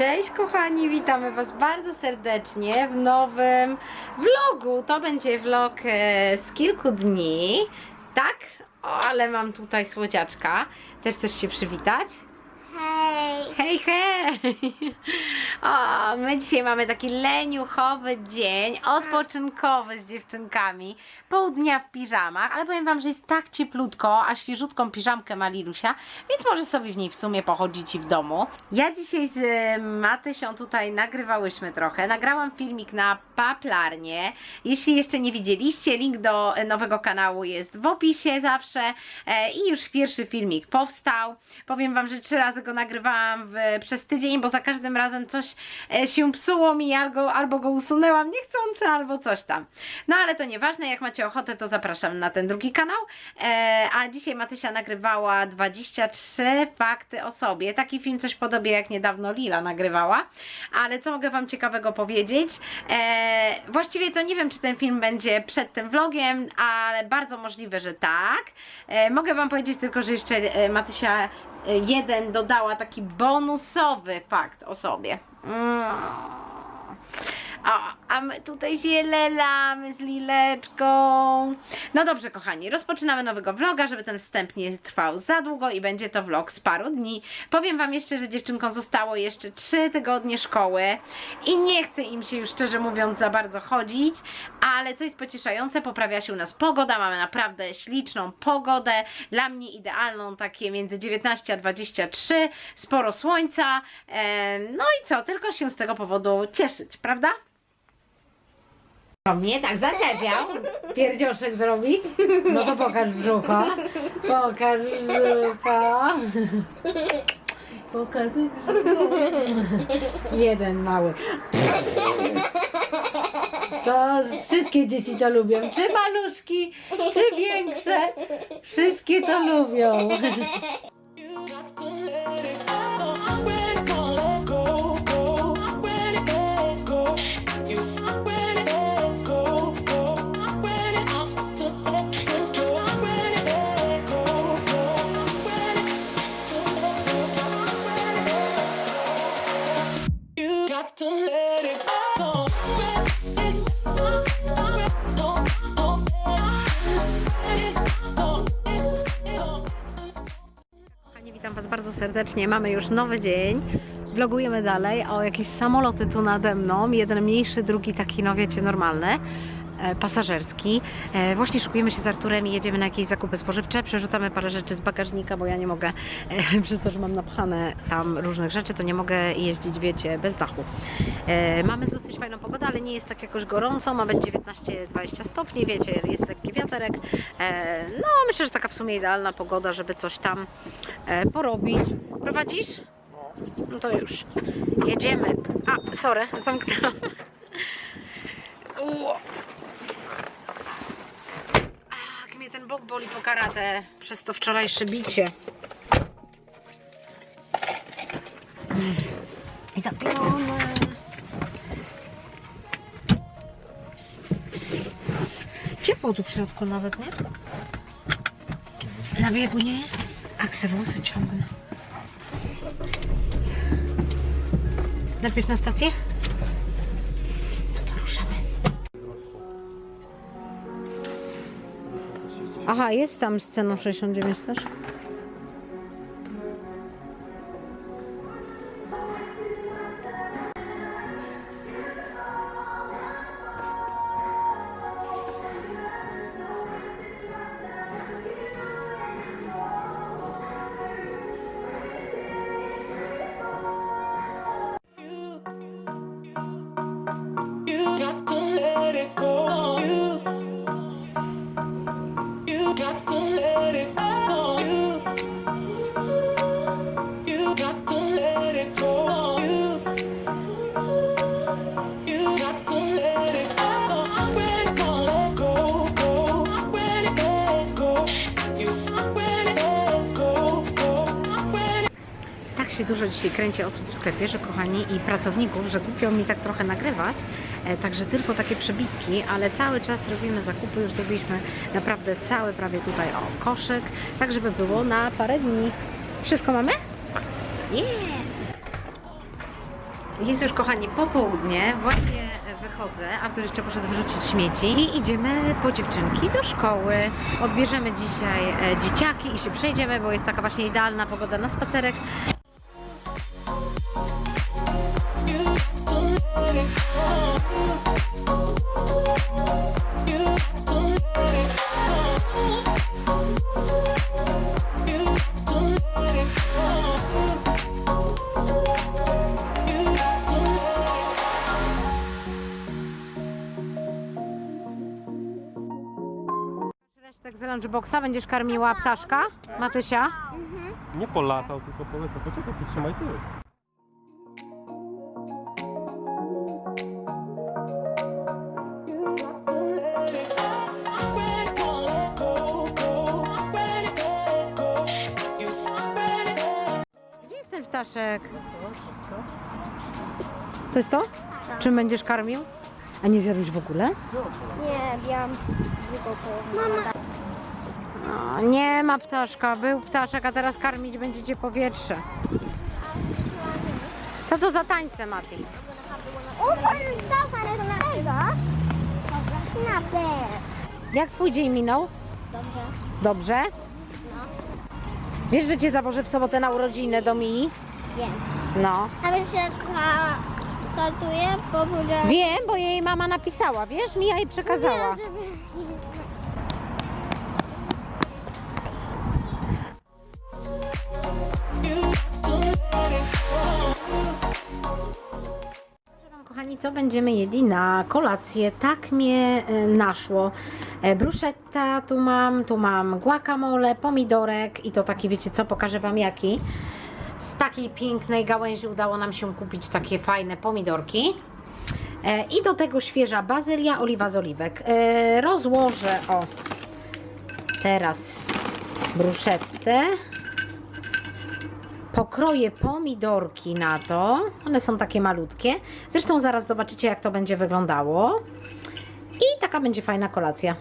Cześć kochani, witamy Was bardzo serdecznie w nowym vlogu. To będzie vlog e, z kilku dni, tak? O, ale mam tutaj słodziaczka. Też chcesz się przywitać? Hej! Hej, hej! O, my dzisiaj mamy taki leniuchowy dzień, odpoczynkowy z dziewczynkami. Pół dnia w piżamach, ale powiem Wam, że jest tak cieplutko, a świeżutką piżamkę ma Lilusia, więc może sobie w niej w sumie pochodzić i w domu. Ja dzisiaj z Matysią tutaj nagrywałyśmy trochę. Nagrałam filmik na paplarnie. Jeśli jeszcze nie widzieliście, link do nowego kanału jest w opisie zawsze e, i już pierwszy filmik powstał. Powiem Wam, że trzy razy go nagrywałam w, przez tydzień, bo za każdym razem coś e, się psuło mi albo, albo go usunęłam niechcący, albo coś tam. No ale to nieważne, jak macie ochotę, to zapraszam na ten drugi kanał. E, a dzisiaj Matysia nagrywała 23 fakty o sobie. Taki film coś podobnie jak niedawno Lila nagrywała. Ale co mogę Wam ciekawego powiedzieć? E, właściwie to nie wiem, czy ten film będzie przed tym vlogiem, ale bardzo możliwe, że tak. E, mogę Wam powiedzieć tylko, że jeszcze e, Matysia jeden dodała taki bonusowy fakt o sobie. Mm. O, a my tutaj się lelamy z Lileczką. No dobrze, kochani, rozpoczynamy nowego vloga, żeby ten wstęp nie trwał za długo i będzie to vlog z paru dni. Powiem Wam jeszcze, że dziewczynkom zostało jeszcze 3 tygodnie szkoły i nie chce im się już szczerze mówiąc za bardzo chodzić, ale co jest pocieszające, poprawia się u nas pogoda, mamy naprawdę śliczną pogodę, dla mnie idealną, takie między 19 a 23, sporo słońca, e, no i co, tylko się z tego powodu cieszyć, prawda? O mnie tak zaczepiał. Pierdzioszek zrobić? No to pokaż brzucha. Pokaż brzucha. Pokaż brzucha. Jeden mały. To wszystkie dzieci to lubią. Czy maluszki, czy większe. Wszystkie to lubią. Serdecznie. Mamy już nowy dzień. Vlogujemy dalej. O, jakieś samoloty tu nade mną. Jeden mniejszy, drugi taki, no wiecie, normalny. E, Pasażerski. E, właśnie szykujemy się z Arturem i jedziemy na jakieś zakupy spożywcze. Przerzucamy parę rzeczy z bagażnika, bo ja nie mogę, e, przez to, że mam napchane tam różnych rzeczy, to nie mogę jeździć, wiecie, bez dachu. Mamy dosyć fajną pogodę, ale nie jest tak jakoś gorąco. Ma być 19-20 stopni, wiecie, jest lekki wiaterek. No, myślę, że taka w sumie idealna pogoda, żeby coś tam porobić. Prowadzisz? No to już. Jedziemy. A, sorry, zamknęłam. A, Jak ten bok boli po karate przez to wczorajsze bicie. I. Ciepło tu w środku nawet, nie? Na biegu nie jest? Akse włosy ciągnę. Najpierw na stację? Aha, jest tam sceną 69 też? Dzisiaj kręci osób w sklepie, że kochani i pracowników, że głupio mi tak trochę nagrywać. E, także tylko takie przebitki, ale cały czas robimy zakupy. Już zrobiliśmy naprawdę cały prawie tutaj o koszyk, tak żeby było na parę dni. Wszystko mamy? Yeah! Jest już, kochani, popołudnie. Właśnie wychodzę. Artur jeszcze poszedł wyrzucić śmieci. I idziemy po dziewczynki do szkoły. Odbierzemy dzisiaj e, dzieciaki i się przejdziemy, bo jest taka właśnie idealna pogoda na spacerek. Resztek z lunchboxa będziesz karmiła ptaszka, Matysia. Nie polatał, tylko poleciał. Poczekaj, ty trzymaj ty. Ptaszek? To jest to? Czym będziesz karmił? A nie zjadłeś w ogóle? Nie, wiem. Mama. O, nie ma ptaszka. Był ptaszek, a teraz karmić będziecie powietrze. Co to za tańce, Mati? Jak twój dzień minął? Dobrze. Dobrze? Wiesz, że cię zawożę w sobotę na urodziny do Mii? Wiem. No. A wiesz jaka startuje? Bo. Wiem, bo jej mama napisała, wiesz? Mija jej przekazała. Kochani, co będziemy jedli na kolację? Tak mnie e, naszło. E, Bruschetta tu mam, tu mam guacamole, pomidorek i to taki, wiecie co, pokażę Wam jaki. Takiej pięknej gałęzi udało nam się kupić takie fajne pomidorki. E, I do tego świeża bazylia, oliwa z oliwek. E, Rozłożę, o, teraz bruszettę. Pokroję pomidorki na to. One są takie malutkie. Zresztą zaraz zobaczycie, jak to będzie wyglądało. I taka będzie fajna kolacja.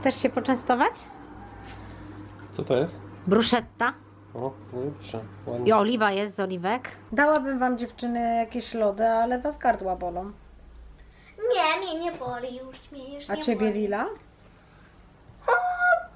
Chcesz się poczęstować? Co to jest? Bruszetta. O, no dobrze. I Ładnie. oliwa jest z oliwek. Dałabym wam dziewczyny jakieś lody, ale was gardła bolą. Nie, mnie nie boli już. Mnie już A nie ciebie boli. Lila? O,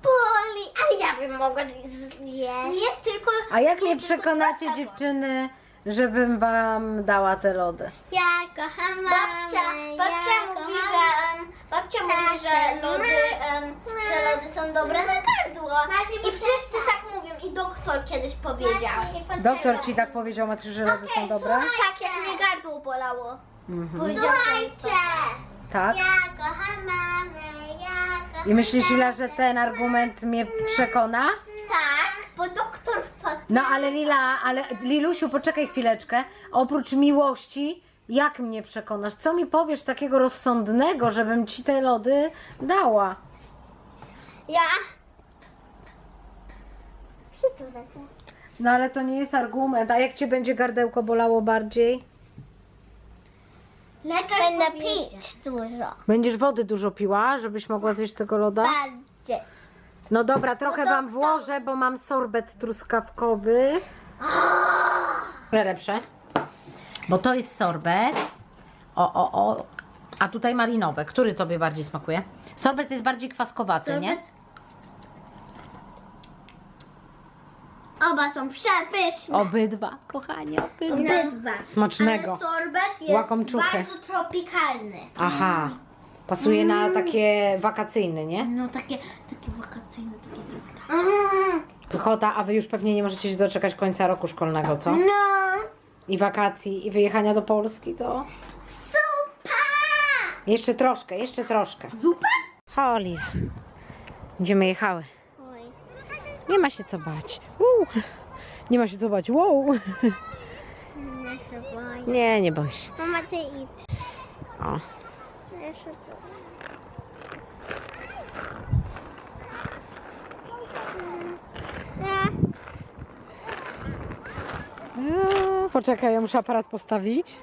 boli. Ale ja bym mogła zjeść. Nie, tylko... A jak mnie tylko przekonacie trochę dziewczyny, żebym wam dała te lody? Ja kocham babcia, babcia mówi, że um, babcia mówi, że lody, um, że lody są dobre na gardło. I wszyscy tak mówią i doktor kiedyś powiedział. Doktor ci tak powiedział, Matysiu, że lody są dobre? Tak, jak mnie gardło bolało. Mhm. Słuchajcie, Tak. ja kocham mamę, ja kocham I myślisz, Lila, że ten argument mnie przekona? Tak, bo doktor to... No ale Lila, ale Lilusiu, poczekaj chwileczkę. Oprócz miłości, jak mnie przekonasz? Co mi powiesz takiego rozsądnego, żebym ci te lody dała? Ja... Przytulacie. No ale to nie jest argument. A jak cię będzie gardełko bolało bardziej? Lekarz Będę pić dużo. Będziesz wody dużo piła, żebyś mogła zjeść tego loda? Bardziej. No dobra, trochę wam włożę, bo mam sorbet truskawkowy. Lepsze. Bo to jest sorbet. O, o, o. A tutaj malinowe. Który tobie bardziej smakuje? Sorbet jest bardziej kwaskowaty, nie? Sorbet? Oba są przepyszne. Obydwa, kochanie, obydwa. Obydwa. Smacznego. Ale sorbet jest Łakomczuchy. bardzo tropikalny. Aha. Pasuje na takie wakacyjne, nie? No takie, takie wakacyjne, takie tropikalne. Pychota, a wy już pewnie nie możecie się doczekać końca roku szkolnego, co? No. I wakacji, i wyjechania do Polski, co? Super! Jeszcze troszkę, jeszcze troszkę. Zupa? Holly. Będziemy jechały. Oj. Nie ma się co bać. Uu. Nie ma się co bać. Wow! Ja się boję. Nie, nie bój się. Mama, ty idź. O. Ja się boję. Eee, Poczekaj, ja muszę aparat postawić.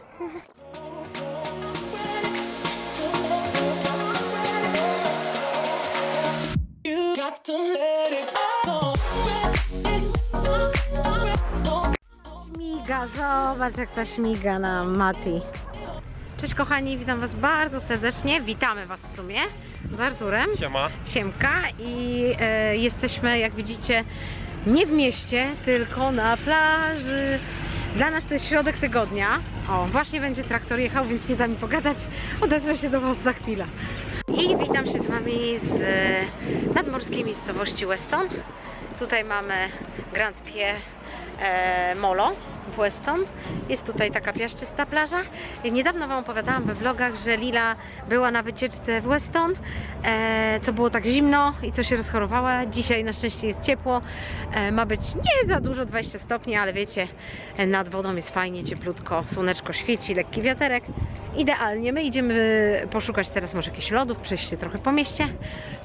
Śmiga, zobacz jak ta śmiga na Mati. Cześć kochani, witam Was bardzo serdecznie. Witamy Was w sumie z Arturem. Siema. Siemka i e, jesteśmy, jak widzicie, nie w mieście, tylko na plaży. Dla nas to jest środek tygodnia. O, właśnie będzie traktor jechał, więc nie da mi pogadać. Odezwę się do Was za chwilę. I witam się z Wami z e, nadmorskiej miejscowości Weston. Tutaj mamy Grand Pier e, Molo Weston. Jest tutaj taka piaszczysta plaża. Niedawno Wam opowiadałam we vlogach, że Lila była na wycieczce w Weston, e, co było tak zimno i co się rozchorowała. Dzisiaj na szczęście jest ciepło. E, ma być nie za dużo, 20 stopni, ale wiecie, nad wodą jest fajnie, cieplutko, słoneczko świeci, lekki wiaterek. Idealnie. My idziemy poszukać teraz może jakichś lodów, przejść się trochę po mieście.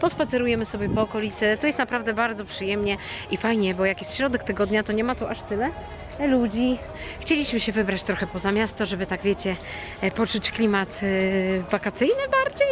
Pospacerujemy sobie po okolicy. To jest naprawdę bardzo przyjemnie i fajnie, bo jak jest środek tygodnia, to nie ma tu aż tyle ludzi. Chcieliśmy się wybrać trochę poza miasto, żeby tak wiecie, e, poczuć klimat e, wakacyjny bardziej.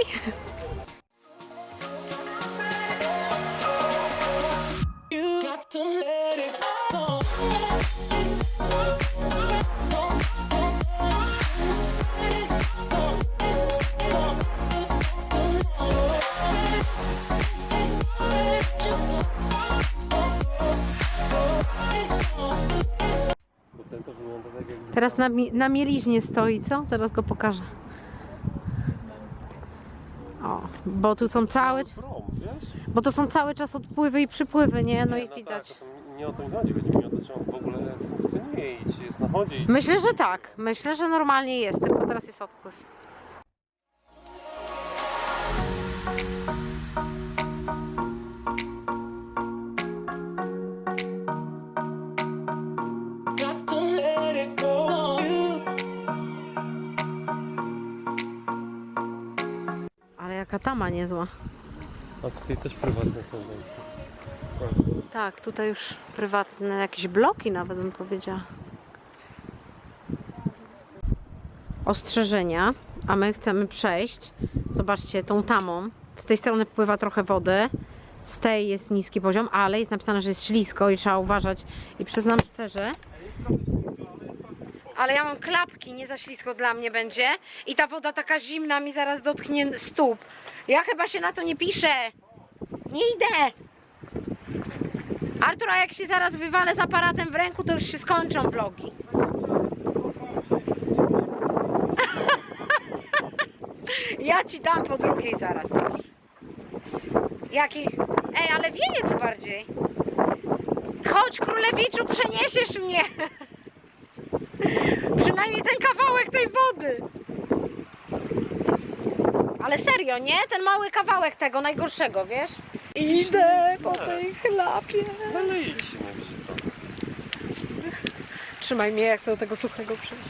Teraz na, na mieliźnie stoi, co? Zaraz go pokażę. O, bo tu są cały, Prom, wiesz? bo to są cały czas odpływy i przypływy, nie? No i tak, widać. to nie o to mi chodzi, chodzi mi o to, czy on w ogóle funkcjonuje i czy jest na chodzie i Myślę, że tak. Myślę, że normalnie jest, tylko teraz jest odpływ. Tama niezła. A tutaj też prywatne są. Tak, tutaj już prywatne, jakieś bloki nawet bym powiedziała. Ostrzeżenia, a my chcemy przejść. Zobaczcie, tą tamą. Z tej strony wpływa trochę wody. Z tej jest niski poziom, ale jest napisane, że jest ślisko i trzeba uważać. I przyznam szczerze. Ale ja mam klapki, nie za ślisko dla mnie będzie. I ta woda taka zimna mi zaraz dotknie stóp. Ja chyba się na to nie piszę. Nie idę. Artur, a jak się zaraz wywalę z aparatem w ręku, to już się skończą vlogi. ja ci dam po drugiej zaraz. Jaki? Ej, ale wieje tu bardziej. Chodź, królewiczu, przeniesiesz mnie. Przynajmniej ten kawałek tej wody. Ale serio, nie? Ten mały kawałek tego najgorszego, wiesz? Idę po tej chlapie. Ale idź, nie brzydko. Trzymaj mnie, jak chcę do tego suchego przejść.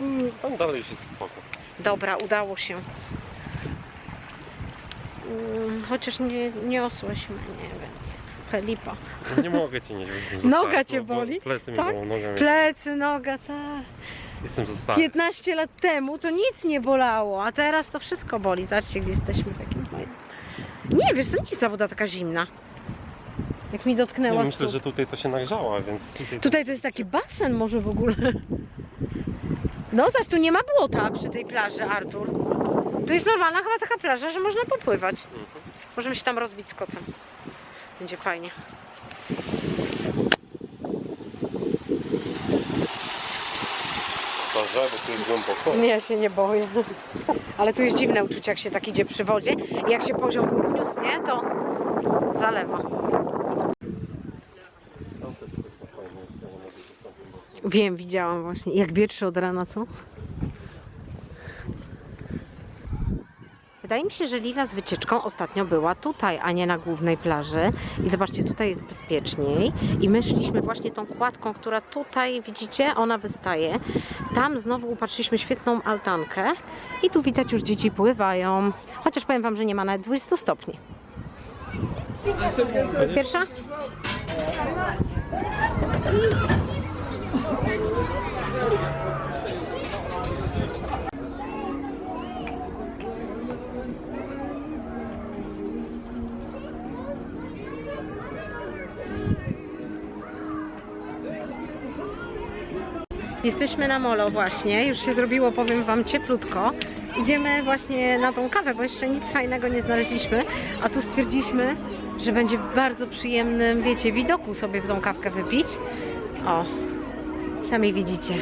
Mm, Tam dalej już jest spoko. Dobra, udało się. Mm, Chociaż nie niosłeś mnie, więc trochę lipa. No Nie mogę cię nieść, bo jestem Noga cię bo boli? Plecy mi Tak? bolą, noga mi... Plecy, noga, tak. Jestem za stary. 15 lat temu to nic nie bolało, a teraz to wszystko boli. Zobaczcie, gdzie jesteśmy w takim fajnym. Nie wiesz, to nie jest ta woda taka zimna. Jak mi dotknęła myślę, stóp. że tutaj to się nagrzała, więc... Tutaj, Tutaj to jest taki basen może w ogóle. No zaś tu nie ma błota przy tej plaży, Artur. Tu jest normalna chyba taka plaża, że można popływać. Mhm. Możemy się tam rozbić z kocem. Będzie fajnie. Dobrze, bo tu jest głęboko. Nie, ja się nie boję. Ale tu jest dziwne uczucie, jak się tak idzie przy wodzie. I jak się poziom uniósł, nie, to zalewa. Wiem, widziałam właśnie. Jak wietrzy od rana, co? Wydaje mi się, że Lila z wycieczką ostatnio była tutaj, a nie na głównej plaży. I zobaczcie, tutaj jest bezpieczniej. I my szliśmy właśnie tą kładką, która tutaj, widzicie, ona wystaje. Tam znowu upatrzyliśmy świetną altankę. I tu widać już dzieci pływają. Chociaż powiem Wam, że nie ma nawet 20 stopni. Pierwsza? Jesteśmy na molo właśnie, już się zrobiło, powiem Wam, cieplutko. Idziemy właśnie na tą kawę, bo jeszcze nic fajnego nie znaleźliśmy, a tu stwierdziliśmy, że będzie w bardzo przyjemnym, wiecie, widoku sobie w tą kawkę wypić. O, sami widzicie.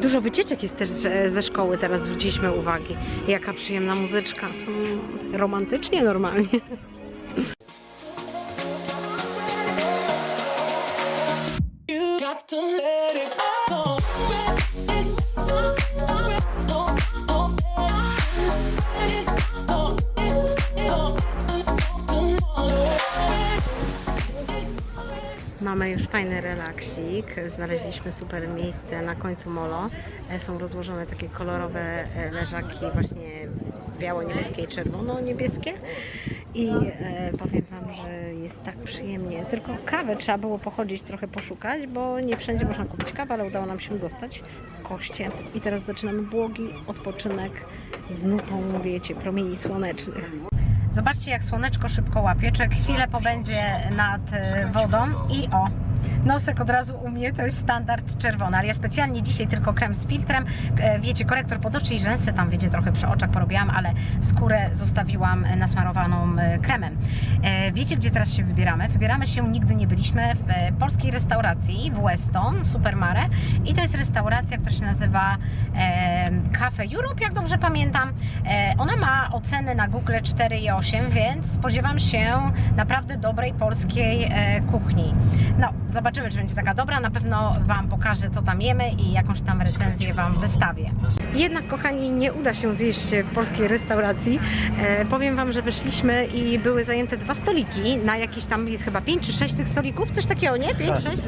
Dużo wycieczek jest też ze- szkoły, teraz zwróciliśmy uwagi. Jaka przyjemna muzyczka. Mm, romantycznie normalnie. Fajny relaksik. Znaleźliśmy super miejsce na końcu molo. E, Są rozłożone takie kolorowe e, leżaki, właśnie biało-niebieskie i czerwono-niebieskie. I e, powiem Wam, że jest tak przyjemnie. Tylko kawę trzeba było pochodzić, trochę poszukać, bo nie wszędzie można kupić kawę, ale udało nam się dostać w koście. I teraz zaczynamy błogi odpoczynek z nutą, wiecie, promieni słonecznych. Zobaczcie, jak słoneczko szybko łapie. Czek chwilę pobędzie nad e, wodą i o. Nosek od razu u mnie to jest standard czerwony, ale ja specjalnie dzisiaj tylko krem z filtrem. E, Wiecie, korektor pod oczy i rzęsy tam wiecie trochę przy oczach porobiłam, ale skórę zostawiłam nasmarowaną e, kremem. E, Wiecie, gdzie teraz się wybieramy? Wybieramy się, nigdy nie byliśmy, w polskiej restauracji w Weston, Supermare. I to jest restauracja, która się nazywa Cafe Europe, jak dobrze pamiętam. Ona ma oceny na Google 4,8, więc spodziewam się naprawdę dobrej polskiej kuchni. No, zobaczymy, czy będzie taka dobra. Na pewno Wam pokażę, co tam jemy i jakąś tam recenzję Wam wystawię. Jednak, kochani, nie uda się zjeść w polskiej restauracji. E, powiem Wam, że wyszliśmy i były zajęte dwa stoliki. Na jakieś tam jest chyba 5 czy 6 tych stolików, coś takiego, nie? 5, Tak. 6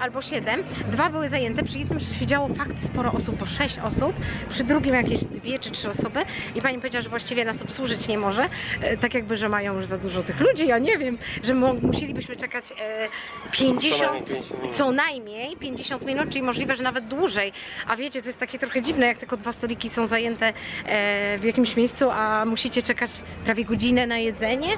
albo 7. Dwa były zajęte, przy jednym siedziało fakt sporo osób, po 6 osób, przy drugim jakieś dwie czy trzy osoby. I pani powiedziała, że właściwie nas obsłużyć nie może, e, tak jakby, że mają już za dużo tych ludzi, ja nie wiem, że mo- musielibyśmy czekać e, 50, Co najmniej 50 minut. co najmniej 50 minut, czyli możliwe, że nawet dłużej, a wiecie, to jest takie trochę dziwne, jak tylko dwa stoliki są zajęte e, w jakimś miejscu, a musicie czekać prawie godzinę na jedzenie,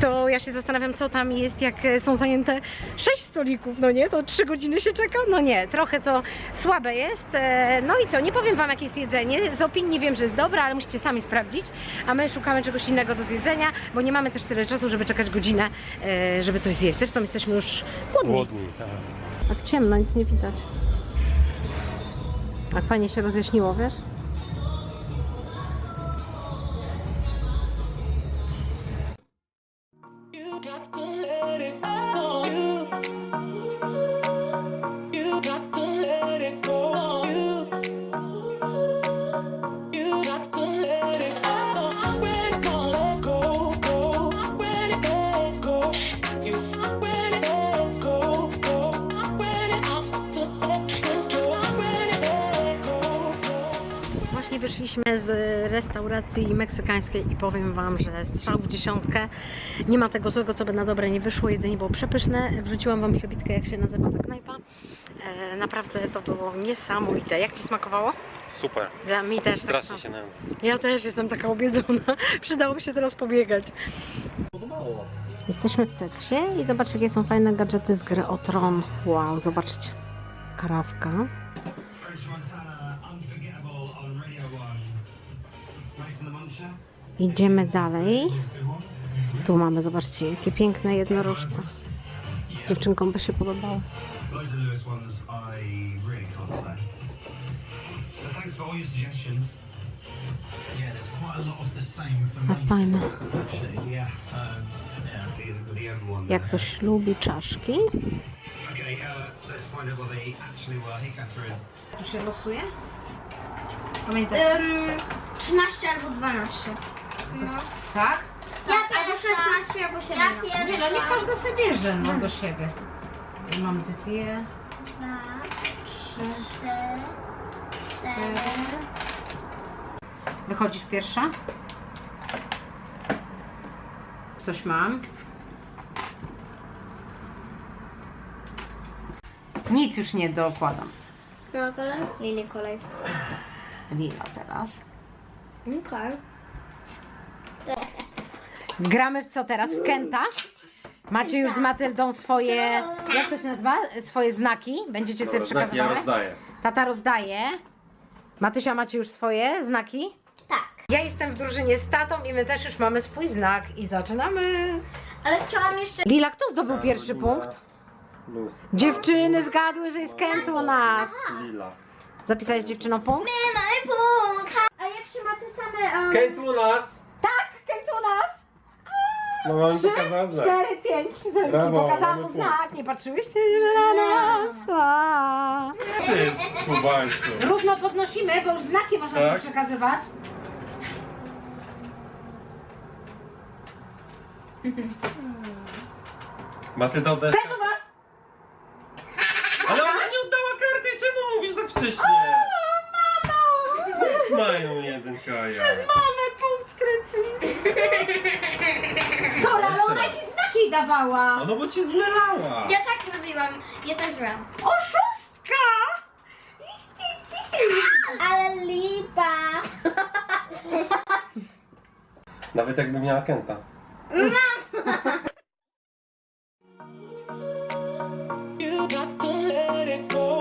to ja się zastanawiam, co tam jest, jak e, są zajęte 6 stolików, no nie? To 3 godziny się czeka? No nie, trochę to słabe jest. E, No i co, nie powiem Wam, jakie jest jedzenie. Z opinii wiem, że jest dobre, ale musicie sami sprawdzić. A my szukamy czegoś innego do zjedzenia, bo nie mamy też tyle czasu, żeby czekać godzinę, e, żeby coś zjeść. Zresztą jesteśmy już głodni. Głodni, tak. Tak ciemno, nic nie widać. Tak fajnie się rozjaśniło, wiesz? Z restauracji meksykańskiej i powiem Wam, że strzał w dziesiątkę. Nie ma tego złego, co by na dobre nie wyszło. Jedzenie było przepyszne. Wrzuciłam Wam przebitkę, jak się nazywa ta knajpa. E, naprawdę to było niesamowite. Jak Ci smakowało? Super. Ja, mi też tak Strasznie samo. się nam Ja też jestem taka obiedzona. Przydałoby się teraz pobiegać. podobało. Jesteśmy w Ceksie i zobaczcie, jakie są fajne gadżety z gry o Tron. Wow, zobaczcie. Karawka. Idziemy dalej. Tu mamy, zobaczcie, jakie piękne jednorożce. Dziewczynkom by się podobało. A fajne. um. Jak ktoś lubi czaszki. Tu się losuje? Pamiętaj. Ym, 13 albo 12. Tak? Ja pierwsza. 16 albo 17. Ja pierwsza. Nie, no nie każda sobie bierze no, do siebie. Ja mam dwie, Dwa, trzy, trzy, cztery. cztery. Wychodzisz pierwsza? Coś mam. Nic już nie dokładam. No kolej? Lili kolej. Lila teraz. Okej. Gramy w co teraz? W Kenta? Macie już z Matyldą swoje, jak to się nazywa? Swoje znaki? Będziecie sobie Dobra, znaki ja rozdaję. Tata rozdaje. Matysia, macie już swoje znaki? Tak. Ja jestem w drużynie z tatą i my też już mamy swój znak i zaczynamy. Ale chciałam jeszcze... Lila, kto zdobył pierwszy Karolina punkt? Luz. Dziewczyny zgadły, że jest Kent u nas. Lila. Zapisałeś dziewczyną punkt? My mamy punkt! A jak się ma te same... Um... Kent u nas! No mam pokazał znak. Cztery, pięć, cztery. Brawo, Pokazałam mamy mu punkt. znak, nie patrzyłyście na nas. A. Ty skubańcu. Równo podnosimy, bo już znaki można Tak. sobie przekazywać. Matylda oddać Kent u was! Ale ona nie oddała karty, czemu mówisz tak wcześnie? Mają jeden kaja. Mamy punkt skręcili. Sorry, ale ona jakieś znaki jej dawała. A no bo ci zmylała. Ja tak zrobiłam. Ja tak zrobiłam. Oszustka! Ale lipa. Nawet jakby miała Kenta. You got to let it go.